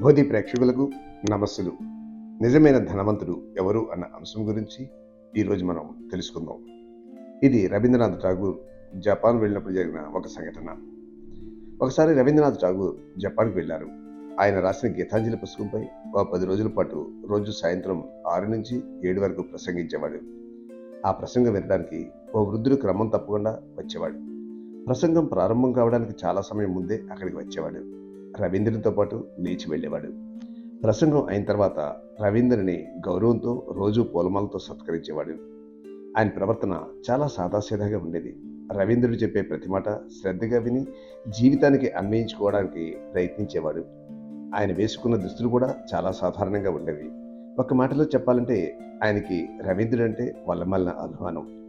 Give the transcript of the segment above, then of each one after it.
బోధి ప్రేక్షకులకు నమస్సులు. నిజమైన ధనవంతుడు ఎవరు అన్న అంశం గురించి ఈరోజు మనం తెలుసుకుందాం. ఇది రవీంద్రనాథ్ ఠాగూర్ జపాన్ వెళ్ళినప్పుడు జరిగిన ఒక సంఘటన. ఒకసారి రవీంద్రనాథ్ ఠాగూర్ జపాన్కి వెళ్ళారు. ఆయన రాసిన గీతాంజలి పుస్తకంపై ఒక పది రోజుల పాటు రోజు సాయంత్రం ఆరు నుంచి ఏడు వరకు ప్రసంగించేవాడు. ఆ ప్రసంగం వినడానికి ఓ వృద్ధుడు క్రమం తప్పకుండా వచ్చేవాడు. ప్రసంగం ప్రారంభం కావడానికి చాలా సమయం ముందే అక్కడికి వచ్చేవాడు. రవీంద్రునితో పాటు లేచి వెళ్ళేవాడు. ప్రసంగం అయిన తర్వాత రవీంద్రుని గౌరవంతో రోజు పూలమాలతో సత్కరించేవాడు. ఆయన ప్రవర్తన చాలా సాదాసీదాగా ఉండేది. రవీంద్రుడు చెప్పే ప్రతి మాట శ్రద్ధగా విని జీవితానికి అన్వయించుకోవడానికి ప్రయత్నించేవాడు. ఆయన వేసుకున్న దుస్తులు కూడా చాలా సాధారణంగా ఉండేవి. ఒక మాటలో చెప్పాలంటే ఆయనకి రవీంద్రుడు అంటే వల్లమల్ల అభిమానం.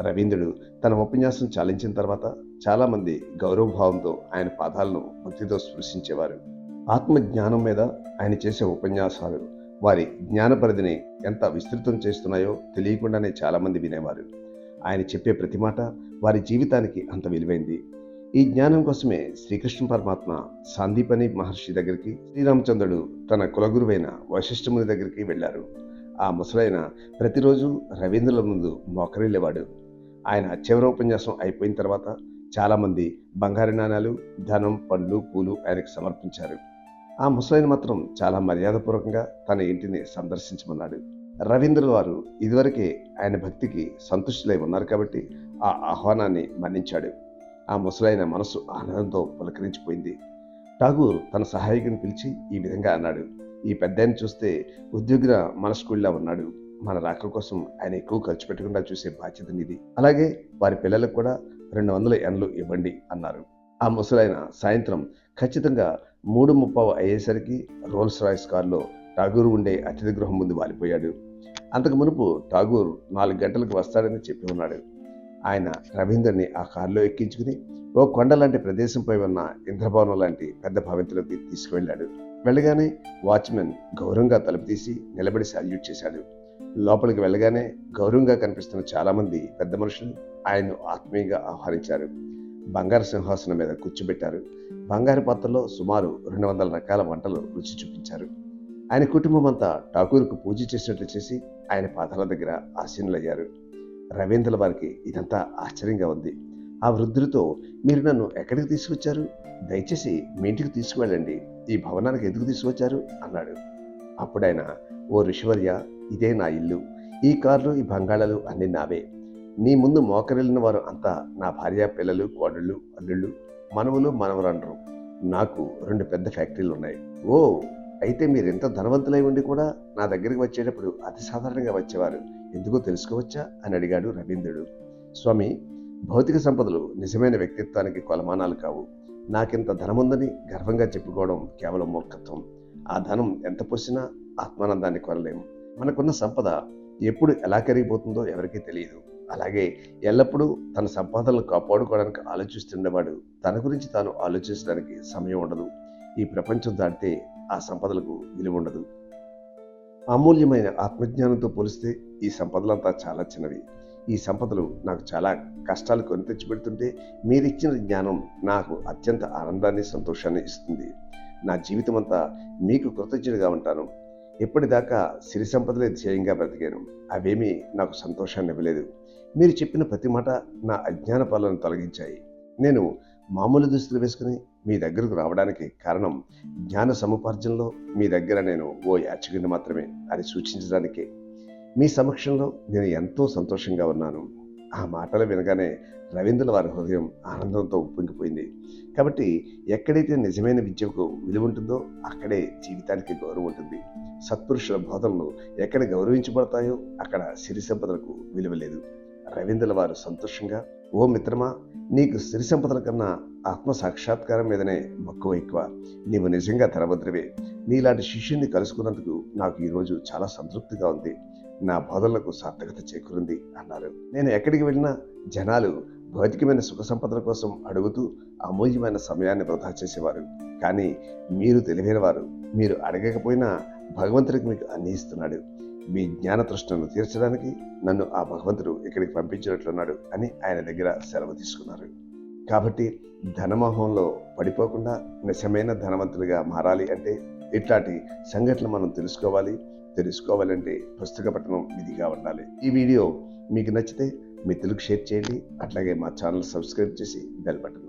రవీంద్రుడు తన ఉపన్యాసం చాలించిన తర్వాత చాలామంది గౌరవభావంతో ఆయన పాదాలను భక్తితో స్పృశించేవారు. ఆత్మజ్ఞానం మీద ఆయన చేసే ఉపన్యాసాలు వారి జ్ఞాన పరిధిని ఎంత విస్తృతం చేస్తున్నాయో తెలియకుండానే చాలామంది వినేవారు. ఆయన చెప్పే ప్రతి మాట వారి జీవితానికి అంత విలువైంది. ఈ జ్ఞానం కోసమే శ్రీకృష్ణ పరమాత్మ సాందీపని మహర్షి దగ్గరికి శ్రీరామచంద్రుడు తన కులగురువైన వశిష్ఠముని దగ్గరికి వెళ్ళారు. ఆ ముసలైన ప్రతిరోజు రవీంద్రుల ముందు మోకరిల్లేవాడు. ఆయన చివరి ఉపన్యాసం అయిపోయిన తర్వాత చాలామంది బంగారు నాణాలు ధనం పండ్లు పూలు ఆయనకు సమర్పించారు. ఆ ముసలైన మాత్రం చాలా మర్యాదపూర్వకంగా తన ఇంటిని సందర్శించమన్నాడు. రవీంద్రుల వారు ఇదివరకే ఆయన భక్తికి సంతుష్టులై ఉన్నారు కాబట్టి ఆ ఆహ్వానాన్ని మన్నించాడు. ఆ ముసలైన మనసు ఆనందంతో పులకరించిపోయింది. ఠాగూర్ తన సహాయకుని పిలిచి ఈ విధంగా అన్నాడు. ఈ పెద్దాయన చూస్తే ఉద్యోగిన మనస్కుళ్ళ ఉన్నాడు. మన రాక కోసం ఆయన ఎక్కువ ఖర్చు పెట్టకుండా చూసే బాధ్యత నీది. అలాగే వారి పిల్లలకు కూడా రెండు వందల ఎన్లు ఇవ్వండి అన్నారు. ఆ ముసలైన సాయంత్రం ఖచ్చితంగా మూడు ముప్పావు అయ్యేసరికి రోల్స్ రాయ్స్ కారులో ఠాగూర్ ఉండే అతిథి గృహం ముందు వాలిపోయాడు. అంతకు మునుపు ఠాగూర్ నాలుగు గంటలకు వస్తాడని చెప్పి ఉన్నాడు. ఆయన రవీందర్ని ఆ కారులో ఎక్కించుకుని ఓ కొండ లాంటి ప్రదేశంపై ఉన్న ఇంద్రభవనం లాంటి పెద్ద భవంతిలోకి తీసుకువెళ్ళాడు. వెళ్ళగానే వాచ్మెన్ గౌరవంగా తలుపు తీసి నిలబడి సాల్యూట్ చేశాడు. లోపలికి వెళ్ళగానే గౌరవంగా కనిపిస్తున్న చాలామంది పెద్ద మనుషులు ఆయన్ను ఆత్మీయంగా ఆహ్వానించారు. బంగారు సింహాసనం మీద కూర్చోబెట్టారు. బంగారు పాత్రలో సుమారు రెండు వందల రకాల వంటలు రుచి చూపించారు. ఆయన కుటుంబం అంతా ఠాకూర్కు పూజ చేసినట్లు చేసి ఆయన పాదాల దగ్గర ఆసీనులయ్యారు. రవీంద్రుల వారికి ఇదంతా ఆశ్చర్యంగా ఉంది. ఆ వృద్ధుడితో మీరు నన్ను ఎక్కడికి తీసుకొచ్చారు? దయచేసి మీ ఇంటికి తీసుకువెళ్ళండి. ఈ భవనానికి ఎందుకు తీసుకొచ్చారు? అన్నాడు. అప్పుడైన ఓ ఋషివర్య ఇదే నా ఇల్లు. ఈ కార్లు ఈ బంగాళాలు అన్నీ నావే. నీ ముందు మోకరిల్లిన వారు అంతా నా భార్య పిల్లలు కోడళ్ళు అల్లుళ్ళు మనవులు మనవరండ్రు. నాకు రెండు పెద్ద ఫ్యాక్టరీలు ఉన్నాయి ఓ అయితే మీరు ఎంత ధనవంతులై ఉండి కూడా నా దగ్గరికి వచ్చేటప్పుడు అతి సాధారణంగా వచ్చేవారు. ఎందుకో తెలుసుకోవచ్చా? అని అడిగాడు రవీంద్రుడు. స్వామి భౌతిక సంపదలు నిజమైన వ్యక్తిత్వానికి కొలమానాలు కావు. నాకింత ధనముందని గర్వంగా చెప్పుకోవడం కేవలం మూర్ఖత్వం. ఆ ధనం ఎంత పోసినా ఆత్మానందాన్ని కొనలేము మనకున్న సంపద ఎప్పుడు ఎలా కరిగిపోతుందో ఎవరికీ తెలియదు. అలాగే ఎల్లప్పుడూ తన సంపాదనలు కాపాడుకోవడానికి ఆలోచిస్తుండేవాడు. తన గురించి తాను ఆలోచించడానికి సమయం ఉండదు. ఈ ప్రపంచం దాటితే ఆ సంపదలకు విలువ ఉండదు. అమూల్యమైన ఆత్మజ్ఞానంతో పోలిస్తే ఈ సంపదలంతా చాలా చిన్నవి. ఈ సంపదలు నాకు చాలా కష్టాలు కొని తెచ్చిపెడుతుంటే మీరిచ్చిన జ్ఞానం నాకు అత్యంత ఆనందాన్ని సంతోషాన్ని ఇస్తుంది. నా జీవితం అంతా మీకు కృతజ్ఞుడిగా ఉంటాను. ఇప్పటిదాకా సిరి సంపదలే ధ్యేయంగా బ్రతికాను. అవేమీ నాకు సంతోషాన్ని ఇవ్వలేదు. మీరు చెప్పిన ప్రతి మాట నా అజ్ఞాన పాలను తొలగించాయి. నేను మామూలు దుస్తులు వేసుకుని మీ దగ్గరకు రావడానికి కారణం జ్ఞాన సముపార్జనలో మీ దగ్గర నేను ఓ యాచకుని మాత్రమే అని సూచించడానికే. మీ సమక్షంలో నేను ఎంతో సంతోషంగా ఉన్నాను. ఆ మాటలు వినగానే రవీంద్రుల వారి హృదయం ఆనందంతో ఉప్పొంగిపోయింది. కాబట్టి ఎక్కడైతే నిజమైన విద్యకు విలువ ఉంటుందో అక్కడే జీవితానికి గౌరవం ఉంటుంది. సత్పురుషుల బోధనలు ఎక్కడ గౌరవించబడతాయో అక్కడ సిరి సంపదలకు విలువ లేదు. రవీంద్రుల వారు సంతోషంగా ఓ మిత్రమా నీకు సిరి సంపదల కన్నా ఆత్మ సాక్షాత్కారం మీదనే మక్కువ ఎక్కువ. నీవు నిజంగా తెరభద్రవే నీలాంటి శిష్యుణ్ణి కలుసుకున్నందుకు నాకు ఈరోజు చాలా సంతృప్తిగా ఉంది. నా బోధనలకు సార్థకత చేకూరింది అన్నారు. నేను ఎక్కడికి వెళ్ళినా జనాలు భౌతికమైన సుఖ సంపదల కోసం అడుగుతూ అమూల్యమైన సమయాన్ని వృధా చేసేవారు. కానీ మీరు తెలివైన వారు. మీరు అడగకపోయినా భగవంతుడికి మీకు అన్ని ఇస్తున్నాడు మీ జ్ఞాన తృష్ణను తీర్చడానికి నన్ను ఆ భగవంతుడు ఇక్కడికి పంపించినట్లున్నాడు అని ఆయన దగ్గర సెలవు తీసుకున్నారు. కాబట్టి ధనమోహంలో పడిపోకుండా నిజమైన ధనవంతులుగా మారాలి అంటే ఇట్లాంటి సంఘటనలు మనం తెలుసుకోవాలి తెలుసుకోవాలంటే పుస్తక పఠనం విధిగా ఉండాలి. ఈ వీడియో మీకు నచ్చితే మిత్రులకు షేర్ చేయండి అట్లాగే మా ఛానల్ సబ్స్క్రైబ్ చేసి బెల్ బటన్